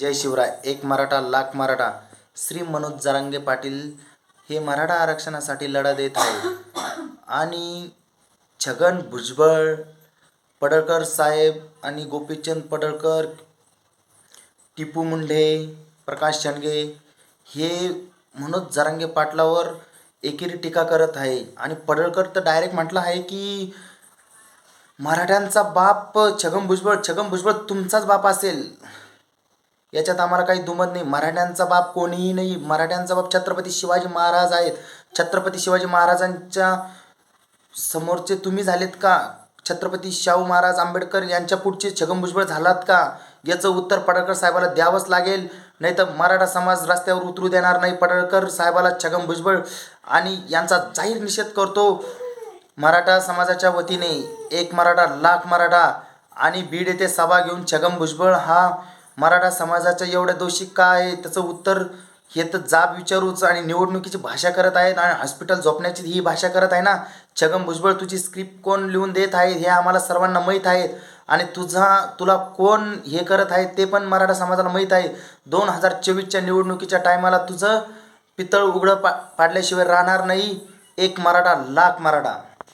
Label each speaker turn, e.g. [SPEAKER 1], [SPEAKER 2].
[SPEAKER 1] जय शिवराय. एक मराठा लाख मराठा. श्री मनोज जरांगे पाटील हे मराठा आरक्षणासाठी लढा देत आहे आणि छगन भुजबळ पडळकर साहेब आणि गोपीचंद पडळकर टिपू मुंढे प्रकाश शणगे हे मनोज जरांगे पाटलावर एकेरी टीका करत आहे. आणि पडळकर तर डायरेक्ट म्हटलं आहे की मराठ्यांचा बाप छगन भुजबळ छगन भुजबळ तुमचाच बाप असेल. याच्यात आम्हाला काही दुमत नाही. मराठ्यांचा बाप कोणीही नाही. मराठ्यांचा बाप छत्रपती शिवाजी महाराज आहेत. छत्रपती शिवाजी महाराजांच्या समोरचे तुम्ही झालेत का? छत्रपती शाहू महाराज आंबेडकर यांच्या पुढचे छगन भुजबळ झालात का? याचं उत्तर पडळकर साहेबाला द्यावंच लागेल. नाही तर मराठा समाज रस्त्यावर उतरू देणार नाही पडळकर साहेबाला छगन भुजबळ. आणि यांचा जाहीर निषेध करतो मराठा समाजाच्या वतीने. एक मराठा लाख मराठा. आणि बीड येथे सभा घेऊन छगन भुजबळ हा मराठा समाजाच्या एवढ्या दोषी का आहे त्याचं उत्तर हे तर जाब विचारूच आणि निवडणुकीची भाषा करत आहेत आणि हॉस्पिटल झोपण्याची ही भाषा करत आहे ना? छगन भुजबळ तुझी स्क्रिप्ट कोण लिहून देत आहे? हे आम्हाला सर्वांना माहीत आहे. आणि तुझा तुला कोण हे करत आहे ते पण मराठा समाजाला माहीत आहे. दोन हजार चोवीसच्या निवडणुकीच्या टायमाला तुझं पितळ उघडं पा पाडल्याशिवाय राहणार नाही एक मराठा लाख मराठा.